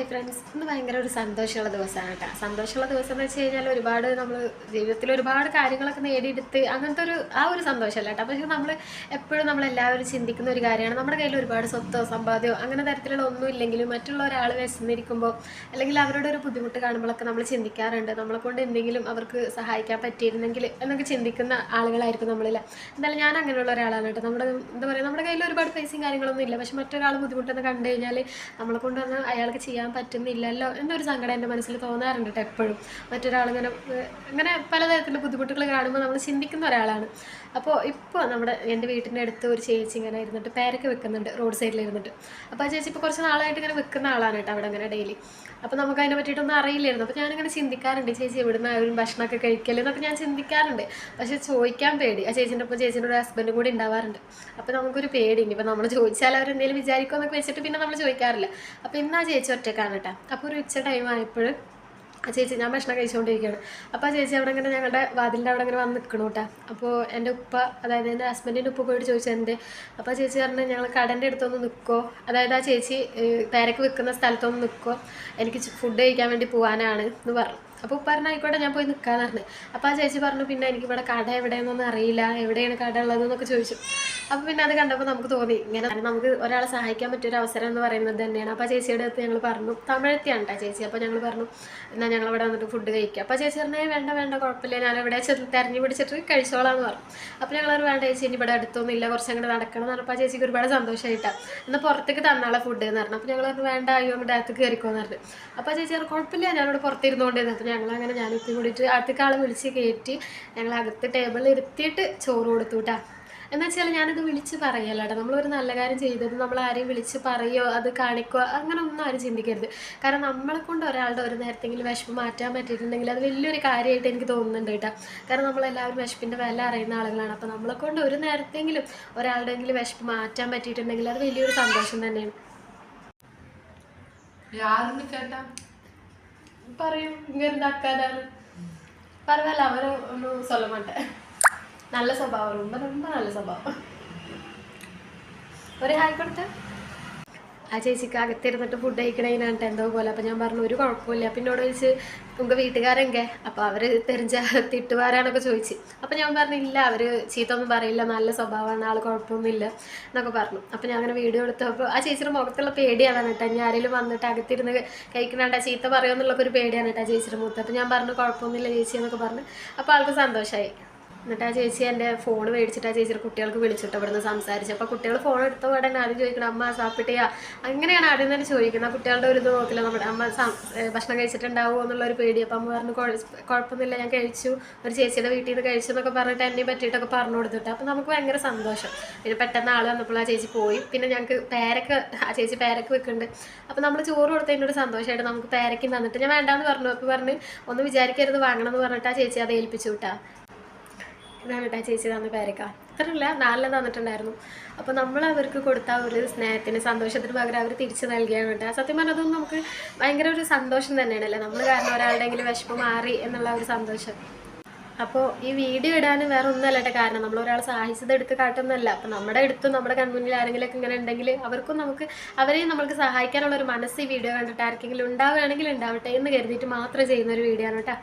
Hi friends. ഇന്ന് ഭയങ്കര ഒരു സന്തോഷമുള്ള ദിവസമാണ് കേട്ടോ. സന്തോഷമുള്ള ദിവസം എന്ന് വെച്ച് കഴിഞ്ഞാൽ ഒരുപാട് നമ്മൾ ജീവിതത്തിൽ ഒരുപാട് കാര്യങ്ങളൊക്കെ നേടിയെടുത്ത് അങ്ങനത്തെ ഒരു ആ ഒരു സന്തോഷമല്ല കേട്ടോ. പക്ഷെ നമ്മൾ എപ്പോഴും നമ്മളെല്ലാവരും ചിന്തിക്കുന്ന ഒരു കാര്യമാണ്. നമ്മുടെ കയ്യിൽ ഒരുപാട് സ്വത്തോ സമ്പാദ്യമോ അങ്ങനെ തരത്തിലുള്ള ഒന്നും ഇല്ലെങ്കിലും മറ്റുള്ള ഒരാൾ വിശന്നിരിക്കുമ്പോൾ അല്ലെങ്കിൽ അവരുടെ ഒരു ബുദ്ധിമുട്ട് കാണുമ്പോഴൊക്കെ നമ്മൾ ചിന്തിക്കാറുണ്ട്. നമ്മളെ കൊണ്ട് എന്തെങ്കിലും അവർക്ക് സഹായിക്കാൻ പറ്റിയിരുന്നെങ്കിൽ എന്നൊക്കെ ചിന്തിക്കുന്ന ആളുകളായിരിക്കും നമ്മളിൽ. എന്തായാലും ഞാൻ അങ്ങനെയുള്ള ഒരാളാണ് കേട്ടോ. നമ്മുടെ എന്താ പറയുക നമ്മുടെ കയ്യിൽ ഒരുപാട് പൈസയും കാര്യങ്ങളൊന്നും ഇല്ല. പക്ഷെ മറ്റൊരാൾ ബുദ്ധിമുട്ടെന്ന് കണ്ടു കഴിഞ്ഞാൽ നമ്മളെ കൊണ്ടൊന്നും അയാൾക്ക് ചെയ്യാൻ പറ്റുന്നില്ലല്ലോ എന്നൊരു സങ്കടം എന്റെ മനസ്സിൽ തോന്നാറുണ്ട് കേട്ടോ എപ്പോഴും. മറ്റൊരാളിങ്ങനെ ഇങ്ങനെ പലതരത്തിലുള്ള ബുദ്ധിമുട്ടുകൾ കാണുമ്പോൾ നമ്മൾ ചിന്തിക്കുന്ന ഒരാളാണ്. അപ്പോൾ ഇപ്പോൾ നമ്മുടെ എന്റെ വീട്ടിന്റെ അടുത്ത് ഒരു ചേച്ചി ഇങ്ങനെ ഇരുന്നിട്ട് പേരൊക്കെ വെക്കുന്നുണ്ട് റോഡ് സൈഡിൽ ഇരുന്നിട്ട്. അപ്പോൾ ആ ചേച്ചി ഇപ്പോൾ കുറച്ച് നാളായിട്ട് ഇങ്ങനെ വെക്കുന്ന ആളാണ് കേട്ടോ അവിടെ അങ്ങനെ ഡെയിലി. അപ്പോൾ നമുക്ക് അതിനെ പറ്റിയിട്ടൊന്നും അറിയില്ലായിരുന്നു. അപ്പോൾ ഞാനിങ്ങനെ ചിന്തിക്കാറുണ്ട് ചേച്ചി എവിടുന്ന് ആരും ഭക്ഷണമൊക്കെ കഴിക്കൽ? എന്നൊക്കെ ഞാൻ ചിന്തിക്കാറുണ്ട്. പക്ഷെ ചോദിക്കാൻ പേടി. ആ ചേച്ചീന്റെ ഒപ്പം ചേച്ചീന്റെ ഒരു ഹസ്ബൻഡും കൂടി ഉണ്ടാവാറുണ്ട്. അപ്പോൾ നമുക്കൊരു പേടി. ഇനി ഇപ്പോൾ നമ്മൾ ചോദിച്ചാൽ അവരെന്തെങ്കിലും വിചാരിക്കുമെന്നൊക്കെ വെച്ചിട്ട് പിന്നെ നമ്മൾ ചോദിക്കാറില്ല. അപ്പോൾ ഇന്ന് ആ ചേച്ചി ഒറ്റക്കാണ് കേട്ടോ. അപ്പോൾ ഒരു ഉച്ച ടൈം ആയപ്പോൾ ആ ചേച്ചി ഞാൻ ഭക്ഷണം കഴിച്ചുകൊണ്ടിരിക്കുകയാണ് അപ്പോൾ ആ ചേച്ചി അവിടെ ഇങ്ങനെ ഞങ്ങളുടെ വാതിലിന്റെ അവിടെ ഇങ്ങനെ വന്ന് നിൽക്കണു കേട്ടോ. അപ്പോൾ എന്റെ ഉപ്പ അതായത് എന്റെ ഹസ്ബൻഡിന്റെ ഉപ്പ പോയിട്ട് ചോദിച്ചു എന്റെ അപ്പോൾ ആ ചേച്ചി പറഞ്ഞു ഞങ്ങൾ കടന്റെ അടുത്തൊന്ന് നിൽക്കുമോ അതായത് ആ ചേച്ചി തിരക്ക് വിൽക്കുന്ന സ്ഥലത്തൊന്ന് നിൽക്കുമോ എനിക്ക് ഫുഡ് കഴിക്കാൻ വേണ്ടി പോകാനാണ് എന്ന് പറഞ്ഞു. അപ്പോൾ പറഞ്ഞായിക്കോട്ടെ ഞാൻ പോയി നിൽക്കാന്ന് പറഞ്ഞു അപ്പോൾ ആ ചേച്ചി പറഞ്ഞു പിന്നെ എനിക്ക് ഇവിടെ കട എവിടെയെന്നൊന്നും അറിയില്ല. എവിടെയാണ് കട ഉള്ളതെന്നൊക്കെ ചോദിച്ചു. അപ്പോൾ പിന്നെ അത് കണ്ടപ്പോൾ നമുക്ക് തോന്നി. ഇങ്ങനെ നമുക്ക് ഒരാളെ സഹായിക്കാൻ പറ്റിയൊരു അവസരം എന്ന് പറയുന്നത് തന്നെയാണ്. അപ്പോൾ ചേച്ചിയുടെ അടുത്ത് ഞങ്ങൾ പറഞ്ഞു തമിഴത്തിയാണ് ചേച്ചി. അപ്പോൾ ഞങ്ങൾ പറഞ്ഞു എന്നാൽ ഞങ്ങൾ ഇവിടെ വന്നിട്ട് ഫുഡ് കഴിക്കുക അപ്പോൾ ചേച്ചി പറഞ്ഞേ വേണ്ട വേണ്ട കുഴപ്പമില്ല ഞാൻ ഇവിടെ ചെന്ന് തെരഞ്ഞു പിടിച്ചിട്ട് കഴിച്ചോളാന്ന് പറഞ്ഞു. അപ്പോൾ ഞങ്ങൾ വേണ്ട ചേച്ചി ഇനി ഇവിടെ അടുത്തൊന്നും ഇല്ല. കുറച്ച് അങ്ങോട്ട് നടക്കണം എന്ന് പറഞ്ഞപ്പോൾ ചേച്ചിക്ക് ഒരുപാട് സന്തോഷമായിട്ടാണ് എന്നാൽ പുറത്തേക്ക് തന്നാളെ ഫുഡ് എന്ന് പറഞ്ഞു. അപ്പോൾ ഞങ്ങൾ പറഞ്ഞു വേണ്ട അയ്യോ അങ്ങോട്ട് അകത്ത് കയറിക്കോന്ന് പറഞ്ഞു. അപ്പോൾ ചേച്ചി കുഴപ്പമില്ല ഞാനിവിടെ പുറത്തിരുന്നുകൊണ്ടിരുന്നു ഞങ്ങളങ്ങനെ ഞാനിത്തി കൂടിയിട്ട് അകത്തേക്ക് ആളെ വിളിച്ച് കയറ്റി ഞങ്ങൾ അകത്ത് ടേബിളിൽ ഇരുത്തിയിട്ട് ചോറ് കൊടുത്തു കേട്ടോ എന്ന് വെച്ചാൽ ഞാനത് വിളിച്ച് പറയല്ലേട്ടോ നമ്മളൊരു നല്ല കാര്യം ചെയ്തത് നമ്മൾ ആരെയും വിളിച്ച് പറയോ അത് കാണിക്കോ അങ്ങനെ ഒന്നും ആരും ചിന്തിക്കരുത്. കാരണം നമ്മളെ കൊണ്ട് ഒരാളുടെ ഒരു നേരത്തെങ്കിലും വിശപ്പ് മാറ്റാൻ പറ്റിയിട്ടുണ്ടെങ്കിൽ അത് വലിയൊരു കാര്യമായിട്ട് എനിക്ക് തോന്നുന്നുണ്ട് കേട്ടോ കാരണം നമ്മളെല്ലാവരും വിശപ്പിന്റെ വില അറിയുന്ന ആളുകളാണ്. അപ്പോൾ നമ്മളെ കൊണ്ട് ഒരു നേരത്തെങ്കിലും ഒരാളുടെയെങ്കിലും വിശപ്പ് മാറ്റാൻ പറ്റിയിട്ടുണ്ടെങ്കിൽ അത് വലിയൊരു സന്തോഷം തന്നെയാണ്. ചേട്ടാ கேட்டா പറയൂ ഇങ്ങനെ അക്കാതാണ് പരവായില്ല അവന് ഒന്നും சொல்ல மாட்டேன் நல்ல സ്വഭാവം ரொம்ப ரொம்ப நல்ல സ്വഭാവം ഒരു ഹായ് കൊടുത്ത ആ ചേച്ചിക്ക് അകത്തിരുന്നിട്ട് ഫുഡ് കഴിക്കണതിനായിട്ട് എന്തോ പോലെ. അപ്പം ഞാൻ പറഞ്ഞു ഒരു കുഴപ്പമില്ല. പിന്നോട് ചോദിച്ച് ഉങ്ക വീട്ടുകാരെങ്കെ അപ്പോൾ അവർ തെരഞ്ഞ തിട്ടുകാരാണൊക്കെ ചോദിച്ച്. അപ്പം ഞാൻ പറഞ്ഞില്ല അവർ ചീത്ത ഒന്നും പറയില്ല. നല്ല സ്വഭാവമാണ്. ആൾ കുഴപ്പമൊന്നുമില്ല. എന്നൊക്കെ പറഞ്ഞു. അപ്പം ഞാൻ അങ്ങനെ വീഡിയോ എടുത്തപ്പോൾ ആ ചേച്ചിയുടെ മുഖത്തുള്ള പേടിയാണ് കേട്ടോ. ഞാൻ ആരെങ്കിലും വന്നിട്ട് അകത്തിരുന്ന് കഴിക്കണണ്ട ചീത്ത പറയുമെന്നുള്ളൊക്കെ ഒരു പേടിയാണ് കേട്ടോ ആ ചേച്ചിയുടെ മുഖത്ത്. അപ്പം ഞാൻ പറഞ്ഞു കുഴപ്പമൊന്നുമില്ല ചേച്ചി എന്നൊക്കെ പറഞ്ഞു. അപ്പോൾ ആൾക്ക് സന്തോഷമായി എന്നിട്ട് ആ ചേച്ചി എന്റെ ഫോൺ മേടിച്ചിട്ട് ആ ചേച്ചിയുടെ കുട്ടികൾക്ക് വിളിച്ചിട്ട് ഇവിടുന്ന് സംസാരിച്ചു. അപ്പോൾ കുട്ടികൾ ഫോൺ എടുത്ത ഉടനെ ആദ്യം ചോദിക്കണം അമ്മ സാപ്പിട്ടിയാ അങ്ങനെയാണ് ആദ്യം തന്നെ ചോദിക്കുന്നത്. കുട്ടികളുടെ ഒരു ഇത് നോക്കില്ല. നമ്മുടെ അമ്മ ഭക്ഷണം കഴിച്ചിട്ടുണ്ടാവുമോ എന്നുള്ളൊരു പേടി. അപ്പം അമ്മ പറഞ്ഞു കുഴപ്പമൊന്നുമില്ല ഞാൻ കഴിച്ചു. ഒരു ചേച്ചിയുടെ വീട്ടിൽ നിന്ന് കഴിച്ചു എന്നൊക്കെ പറഞ്ഞിട്ട് എന്നെ പറ്റിയിട്ടൊക്കെ പറഞ്ഞു കൊടുത്തിട്ട് അപ്പം നമുക്ക് ഭയങ്കര സന്തോഷം. പിന്നെ പെട്ടെന്ന് ആൾ വന്നപ്പോൾ ആ ചേച്ചി പോയി. പിന്നെ ഞങ്ങൾക്ക് പേരക്ക് ആ ചേച്ചി പേരക്ക് വെക്കുന്നുണ്ട്. അപ്പം നമ്മൾ ചോറ് കൊടുത്തതിന്റെ ഒരു സന്തോഷമായിട്ട് നമുക്ക് പേരക്കും തന്നിട്ട് ഞാൻ വേണ്ടാന്ന് പറഞ്ഞു. അപ്പോൾ പറഞ്ഞ് ഒന്ന് വിചാരിക്കരുത് വാങ്ങണം എന്ന് പറഞ്ഞിട്ട് ആ ചേച്ചി അത് ഏൽപ്പിച്ചു വിട്ടാ. ഇതാണ് കേട്ടോ ചേച്ചി തന്ന പേരക്ക. അത്രയല്ല നാലിൽ തന്നിട്ടുണ്ടായിരുന്നു. അപ്പോൾ നമ്മൾ അവർക്ക് കൊടുത്ത ഒരു സ്നേഹത്തിന് സന്തോഷത്തിന് പകരം അവർ തിരിച്ചു നൽകിയാണ് കേട്ടോ സത്യം പറഞ്ഞാൽ അതൊന്നും നമുക്ക് ഭയങ്കര ഒരു സന്തോഷം തന്നെയാണല്ലേ? നമ്മൾ കാരണം ഒരാളുടെയെങ്കിലും വിഷമം മാറി എന്നുള്ള ഒരു സന്തോഷം. അപ്പോൾ ഈ വീഡിയോ ഇടാൻ വേറെ ഒന്നുമല്ല കേട്ടോ കാരണം. നമ്മൾ ഒരാൾ സഹായിച്ചത് എടുത്ത് കാട്ടുന്നല്ല അപ്പോൾ നമ്മുടെ അടുത്തും നമ്മുടെ കൺമുന്നിൽ ആരെങ്കിലുമൊക്കെ ഇങ്ങനെ ഉണ്ടെങ്കിൽ അവർക്കും നമുക്ക് അവരെയും നമുക്ക് സഹായിക്കാനുള്ള ഒരു മനസ്സ് ഈ വീഡിയോ കണ്ടിട്ട് ആർക്കെങ്കിലും ഉണ്ടാവുകയാണെങ്കിൽ ഉണ്ടാവട്ടെ എന്ന് കരുതിയിട്ട് മാത്രം ചെയ്യുന്ന ഒരു വീഡിയോ ആണ് കേട്ടോ